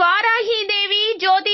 இவ்வாறாகி இதை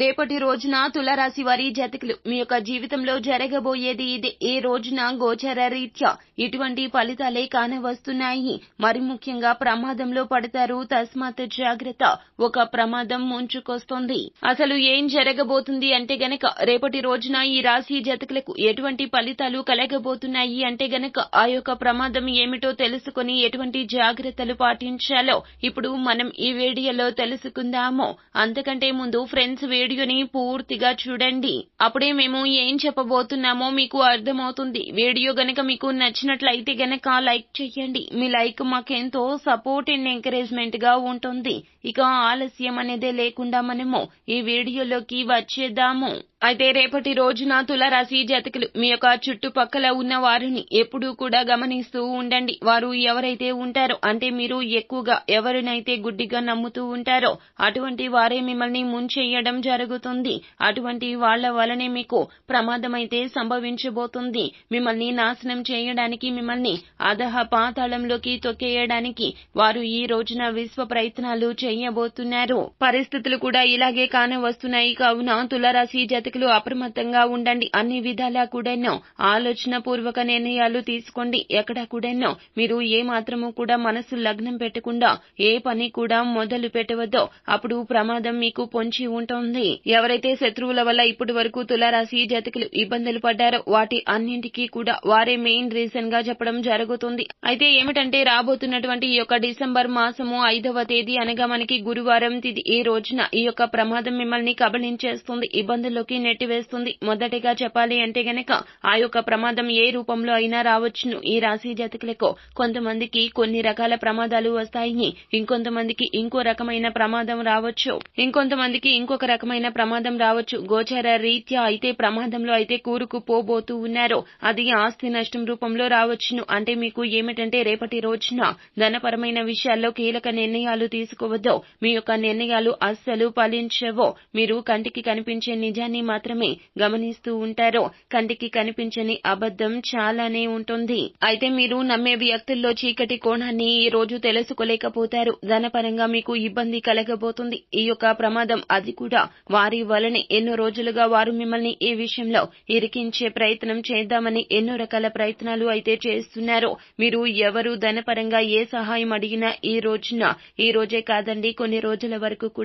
రేపటి రోజున తులరాశి వారి జతకులు మీ యొక్క జీవితంలో జరగబోయేది ఇది. ఏ రోజున గోచర రీత్యా ఇటువంటి ఫలితాలే కానవస్తున్నాయి. మరి ముఖ్యంగా ప్రమాదంలో పడతారు. తస్మాత్ జాగ్రత్త. ఒక ప్రమాదం ముంచుకొస్తుంది. అసలు ఏం జరగబోతుంది అంటే గనక రేపటి రోజున ఈ రాశి జతకులకు ఎటువంటి ఫలితాలు కలగబోతున్నాయి అంటే గనక ఆ యొక్క ప్రమాదం ఏమిటో తెలుసుకుని ఎటువంటి జాగ్రత్తలు పాటించాలో ఇప్పుడు మనం ఈ వీడియోలో తెలుసుకుందాము. అంతకంటే ముందు ఫ్రెండ్స్ వీడియోని పూర్తిగా చూడండి. అప్పుడే మేము ఏం చెప్పబోతున్నామో మీకు అర్థమవుతుంది. వీడియో గనక మీకు నచ్చినట్లయితే గనక లైక్ చేయండి. మీ లైక్ మాకెంతో సపోర్ట్ అండ్ ఎంకరేజ్మెంట్గా ఉంటుంది. ఇక ఆలస్యం అనేదే లేకుండా మనము ఈ వీడియోలోకి వచ్చేద్దాము. అయితే రేపటి రోజున తులరాశి జతకులు మీ యొక్క చుట్టుపక్కల ఉన్న వారిని ఎప్పుడూ కూడా గమనిస్తూ ఉండండి. వారు ఎవరైతే ఉంటారో అంటే మీరు ఎక్కువగా ఎవరినైతే గుడ్డిగా నమ్ముతూ ఉంటారో అటువంటి వారే మిమ్మల్ని ముంచేయడం జరుగుతుంది. అటువంటి వాళ్ళ వలనే మీకు ప్రమాదమైతే సంభవించబోతుంది. మిమ్మల్ని నాశనం చేయడానికి మిమ్మల్ని అధహ పాతాళంలోకి తొక్కేయడానికి వారు ఈ రోజున విశ్వ ప్రయత్నాలు చేయబోతున్నారు. పరిస్థితులు కూడా ఇలాగే కానవస్తున్నాయి. కావున తులరాశి జాతకులు అప్రమత్తంగా ఉండండి. అన్ని విధాలా కూడానో ఆలోచన పూర్వక నిర్ణయాలు తీసుకోండి. ఎక్కడా కూడానో మీరు ఏ మాత్రము కూడా మనసు లగ్నం పెట్టకుండా ఏ పని కూడా మొదలు పెట్టవద్దో. అప్పుడు ప్రమాదం మీకు పొంచి ఉంటుంది. ఎవరైతే శత్రువుల వల్ల ఇప్పటి వరకు తులారాశి జతకులు ఇబ్బందులు పడ్డారో వాటి అన్నింటికీ కూడా వారే మెయిన్ రీజన్గా చెప్పడం జరుగుతుంది. అయితే ఏమిటంటే రాబోతున్నటువంటి ఈ యొక్క డిసెంబర్ మాసము ఐదవ తేదీ అనగా మనకి గురువారం తిది. ఈ రోజున ఈ యొక్క ప్రమాదం మిమ్మల్ని కబళించేస్తుంది. ఇబ్బందుల్లోకి నెట్టివేస్తుంది. మొదటిగా చెప్పాలి అంటే గనక ఆ యొక్క ప్రమాదం ఏ రూపంలో అయినా రావచ్చును. ఈ రాశి జాతకులకు కొంతమందికి కొన్ని రకాల ప్రమాదాలు వస్తాయి. ఇంకొంతమందికి ఇంకో రకమైన ప్రమాదం రావచ్చు. ఇంకొంతమందికి ఇంకొక రకమైన ప్రమాదం రావచ్చు. గోచర రీత్యా అయితే ప్రమాదంలో అయితే కూరుకుపోబోతూ ఉన్నారు. అది ఆస్తి నష్టం రూపంలో రావచ్చును. అంటే మీకు ఏమిటంటే రేపటి రోజున ధనపరమైన విషయాల్లో కీలక నిర్ణయాలు తీసుకోవద్దు. మీ యొక్క నిర్ణయాలు అస్సలు ఫలించవో. మీరు కంటికి కనిపించే నిజాన్ని మాత్రమే గమనిస్తూ ఉంటారో. కంటికి కనిపించని అబద్ధం చాలానే ఉంటుంది. అయితే మీరు నమ్మే వ్యక్తుల్లో చీకటి కోణాన్ని ఈ రోజు తెలుసుకోలేకపోతారు. ధనపరంగా మీకు ఇబ్బంది కలగబోతుంది. ఈ యొక్క ప్రమాదం అది కూడా వారి వలనే ఎన్నో రోజులుగా వారు మిమ్మల్ని ఈ విషయంలో ఇరికించే ప్రయత్నం చేద్దామని ఎన్నో రకాల ప్రయత్నాలు అయితే చేస్తున్నారు. మీరు ఎవరు ధనపరంగా ఏ సహాయం అడిగినా ఈ రోజున ఈ రోజే కాదండి కొన్ని రోజుల వరకు కూడా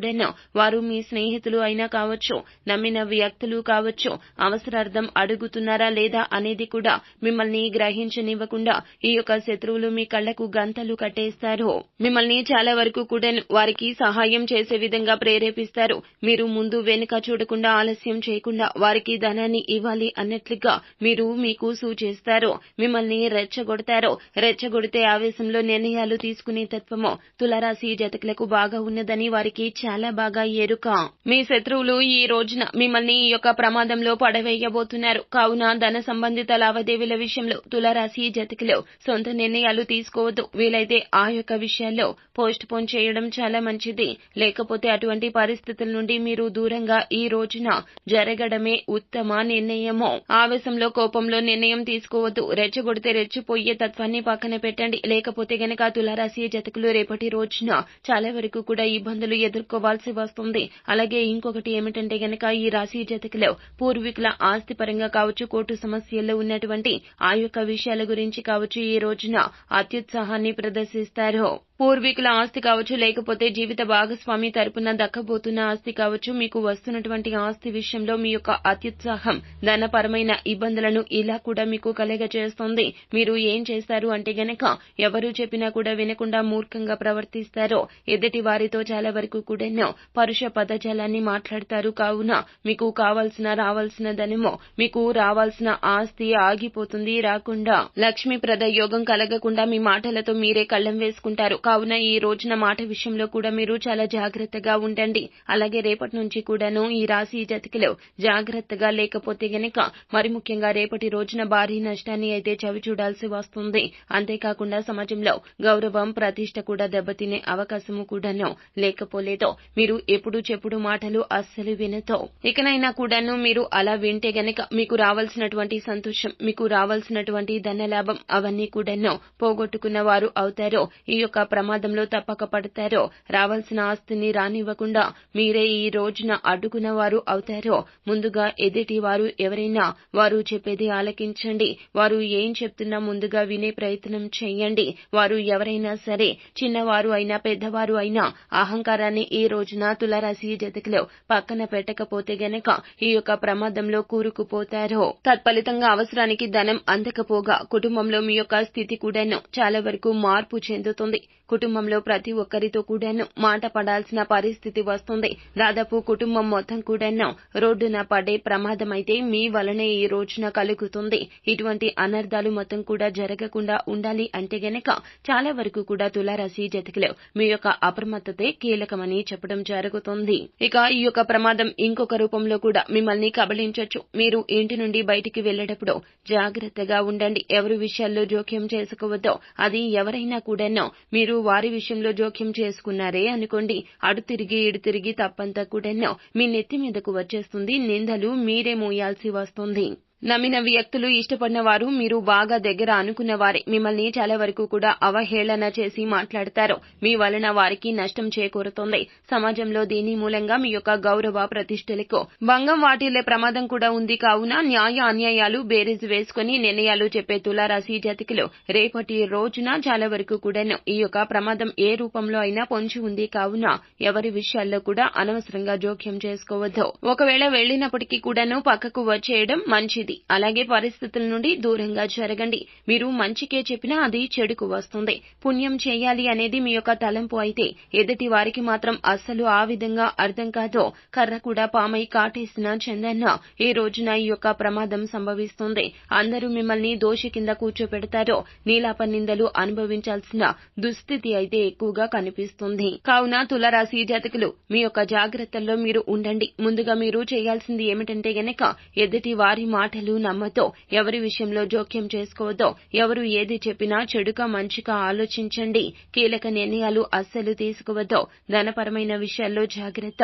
వారు మీ స్నేహితులు అయినా కావచ్చు. నమ్మిన వ్యక్తులు కావచ్చు అవసరార్థం అడుగుతున్నారా లేదా అనేది కూడా మిమ్మల్ని గ్రహించనివ్వకుండా ఈ యొక్క శత్రువులు మీ కళ్ళకు గంతలు కట్టేస్తారు. మిమ్మల్ని చాలా వరకు కూడా వారికి సహాయం చేసే విధంగా ప్రేరేపిస్తారు. మీరు ముందు వెనుక చూడకుండా ఆలస్యం చేయకుండా వారికి ధనాన్ని ఇవ్వాలి అన్నట్లుగా మీరు మీకు సూచిస్తారు. మిమ్మల్ని రెచ్చగొడతారు. రెచ్చగొడితే ఆవేశంలో నిర్ణయాలు తీసుకునే తత్వము తులరాశి జతకులకు బాగా ఉన్నదని వారికి చాలా బాగా ఎరుక. మీ శత్రువులు ఈ రోజున మిమ్మల్ని ఈ యొక్క ప్రమాదంలో పడవేయబోతున్నారు. కావున ధన సంబంధిత లావాదేవీల విషయంలో తులరాశి జతకిలో సొంత నిర్ణయాలు తీసుకోవద్దు. వీలైతే ఆ యొక్క విషయాల్లో పోస్ట్ పోన్ చేయడం చాలా మంచిది. లేకపోతే అటువంటి పరిస్థితుల నుండి మీరు దూరంగా ఈ రోజున జరగడమే ఉత్తమ నిర్ణయము. ఆవేశంలో కోపంలో నిర్ణయం తీసుకోవద్దు. రెచ్చగొడితే రెచ్చిపోయే తత్వాన్ని పక్కన పెట్టండి. లేకపోతే గనక తులారాశి జతకులు రేపటి రోజున చాలా వరకు కూడా ఇబ్బందులు ఎదుర్కోవాల్సి వస్తుంది. అలాగే ఇంకొకటి ఏమిటంటే గనక ఈ రాశి జతకులు పూర్వీకుల ఆస్తి పరంగా కావచ్చు కోర్టు సమస్యల్లో ఉన్నటువంటి ఆ యొక్క విషయాల గురించి కావచ్చు ఈ రోజున అత్యుత్సాహాన్ని ప్రదర్శిస్తారు. పూర్వీకుల ఆస్తి కావచ్చు లేకపోతే జీవిత భాగస్వామి తరపున దక్కబోతున్న ఆస్తి కావచ్చు మీకు వస్తున్నటువంటి ఆస్తి విషయంలో మీ యొక్క అత్యుత్సాహం ధనపరమైన ఇబ్బందులను ఇలా కూడా మీకు కలగజేస్తుంది. మీరు ఏం చేస్తారు అంటే గనక ఎవరు చెప్పినా కూడా వినకుండా మూర్ఖంగా ప్రవర్తిస్తారో ఎదుటి వారితో చాలా వరకు కూడా పరుష పదజాలాన్ని మాట్లాడతారు. కావున మీకు కావాల్సిన రావాల్సిన ధనమో మీకు రావాల్సిన ఆస్తి ఆగిపోతుంది. రాకుండా లక్ష్మీప్రద యోగం కలగకుండా మీ మాటలతో మీరే కళ్ళం వేసుకుంటారు. కావున ఈ రోజున మాట విషయంలో కూడా మీరు చాలా జాగ్రత్తగా ఉండండి. అలాగే రేపటి నుంచి కూడాను ఈ రాశి జతికిలో జాగ్రత్తగా లేకపోతే గనక మరి ముఖ్యంగా రేపటి రోజున భారీ నష్టాన్ని అయితే చవి చూడాల్సి వస్తుంది. అంతేకాకుండా సమాజంలో గౌరవం ప్రతిష్ట కూడా దెబ్బతినే అవకాశము కూడాను లేకపోలేదో మీరు ఎప్పుడు చెప్పుడు మాటలు అస్సలు వినతో ఇకనైనా కూడాను మీరు అలా వింటే గనక మీకు రావాల్సినటువంటి సంతోషం మీకు రావాల్సినటువంటి ధనలాభం అవన్నీ కూడాను పోగొట్టుకున్న వారు అవుతారో ఈ యొక్క ప్రమాదంలో తప్పక పడతారో రావాల్సిన ఆస్తిని రానివ్వకుండా మీరే ఈ రోజున అడ్డుకున్న వారు అవుతారో ముందుగా ఎదుటి వారు ఎవరైనా వారు చెప్పేది ఆలకించండి వారు ఏం చెప్తున్నా ముందుగా వినే ప్రయత్నం చేయండి వారు ఎవరైనా సరే చిన్నవారు అయినా పెద్దవారు అయినా అహంకారాన్ని ఈ రోజున తులరాశి జతకలో పక్కన పెట్టకపోతే గనక ఈ యొక్క ప్రమాదంలో కూరుకుపోతారో. తత్ఫలితంగా అవసరానికి ధనం అందకపోగా కుటుంబంలో మీ యొక్క స్థితి కూడాను చాలా వరకు మార్పు చెందుతుంది. కుటుంబంలో ప్రతి ఒక్కరితో కూడాను మాట పడాల్సిన పరిస్థితి వస్తుంది. దాదాపు కుటుంబం మొత్తం కూడాను రోడ్డున పడే ప్రమాదం అయితే మీ వలనే ఈ రోజున కలుగుతుంది. ఇటువంటి అనర్థాలు మొత్తం కూడా జరగకుండా ఉండాలి అంటే గనక చాలా వరకు కూడా తులారాశి జతకిలో మీ యొక్క అప్రమత్తతే కీలకమని చెప్పడం జరుగుతుంది. ఇక ఈ యొక్క ప్రమాదం ఇంకొక రూపంలో కూడా మిమ్మల్ని కబళించొచ్చు. మీరు ఇంటి నుండి బయటికి వెళ్ళేటప్పుడు జాగ్రత్తగా ఉండండి. ఎవరి విషయాల్లో జోక్యం చేసుకోవద్దో అది ఎవరైనా కూడానో మీరు వారి విషయంలో జోక్యం చేసుకున్నారే అనుకోండి. అడు తిరిగి ఇడు తిరిగి తప్పంతా కూడానో మీ నెత్తి మీదకు వచ్చేస్తుంది. నిందలు మీరే మోయాల్సి వస్తుంది. నమ్మిన వ్యక్తులు ఇష్టపడిన వారు మీరు బాగా దగ్గర అనుకున్న వారే మిమ్మల్ని చాలా వరకు కూడా అవహేళన చేసి మాట్లాడతారు. మీ వలన వారికి నష్టం చేకూరుతుంది. సమాజంలో దీని మూలంగా మీ యొక్క గౌరవ ప్రతిష్టలకు భంగం వాటిల్లే ప్రమాదం కూడా ఉంది. కావున న్యాయ అన్యాయాలు బేరీజు వేసుకుని నిర్ణయాలు చెప్పే తులారాశి జాతికులు రేపటి రోజున చాలా వరకు కూడాను ఈ యొక్క ప్రమాదం ఏ రూపంలో అయినా పొంచి ఉంది. కావున ఎవరి విషయాల్లో కూడా అనవసరంగా జోక్యం చేసుకోవద్దు. ఒకవేళ వెళ్ళినప్పటికీ కూడాను పక్కకు వచ్చేయడం మంచిది. అలాగే పరిస్థితుల నుండి దూరంగా జరగండి. మీరు మంచికే చెప్పినా అది చెడుకు వస్తుంది. పుణ్యం చేయాలి అనేది మీ యొక్క తలంపు అయితే ఎదుటి వారికి మాత్రం అస్సలు ఆ విధంగా అర్థం కాదో. కర్ర కూడా పామై కాటేసిన చందన్న ఈ రోజున ఈ యొక్క ప్రమాదం సంభవిస్తుంది? అందరూ మిమ్మల్ని దోషి కింద కూర్చోపెడతారో. నీలాప నిందలు అనుభవించాల్సిన దుస్థితి అయితే ఎక్కువగా కనిపిస్తుంది. కావున తులరాశి జాతకులు మీ యొక్క జాగ్రత్తల్లో మీరు ఉండండి. ముందుగా మీరు చేయాల్సింది ఏమిటంటే గనక ఎదుటి వారి మాట మాటలు నమ్మతో ఎవరి విషయంలో జోక్యం చేసుకోవద్దో ఎవరు ఏది చెప్పినా చెడుగా మంచిగా ఆలోచించండి. కీలక నిర్ణయాలు అస్సలు తీసుకోవద్దో ధనపరమైన విషయాల్లో జాగ్రత్త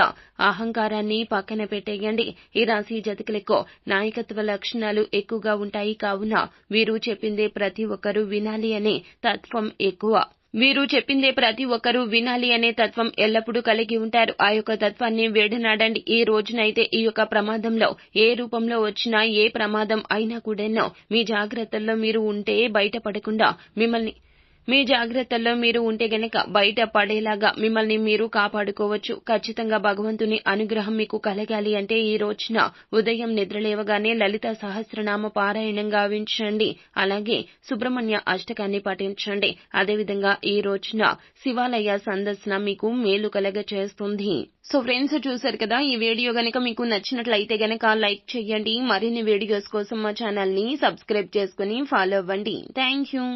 అహంకారాన్ని పక్కన పెట్టేయండి. ఈ రాశి జతకులకు నాయకత్వ లక్షణాలు ఎక్కువగా ఉంటాయి. కావున వీరు చెప్పిందే ప్రతి ఒక్కరూ వినాలి అనే తత్వం ఎక్కువ. వీరు చెప్పిందే ప్రతి ఒక్కరూ వినాలి అనే తత్వం ఎల్లప్పుడూ కలిగి ఉంటారు. ఆ యొక్క తత్వాన్ని వేడనాడండి. ఈ రోజునైతే ఈ యొక్క ప్రమాదంలో ఏ రూపంలో వచ్చినా ఏ ప్రమాదం అయినా కూడానో మీ జాగ్రత్తల్లో మీరు ఉంటే బయటపడకుండా మిమ్మల్ని మీ జాగ్రత్తల్లో మీరు ఉంటే గనక బయట పడేలాగా మిమ్మల్ని మీరు కాపాడుకోవచ్చు. ఖచ్చితంగా భగవంతుని అనుగ్రహం మీకు కలగాలి అంటే ఈ రోజున ఉదయం నిద్రలేవగానే లలిత సహస్రనామ పారాయణం గావించండి. అలాగే సుబ్రహ్మణ్య అష్టకాన్ని పఠించండి. అదేవిధంగా ఈ రోజున శివాలయ సందర్శన మీకు మేలు కలగ చేస్తుంది సో ఫ్రెండ్స్ చూశారు కదా ఈ వీడియో గనక మీకు నచ్చినట్లయితే గనక లైక్ చేయండి. మరిన్ని వీడియోస్ కోసం మా ఛానల్ని సబ్స్క్రైబ్ చేసుకుని ఫాలో అవ్వండి. Thank you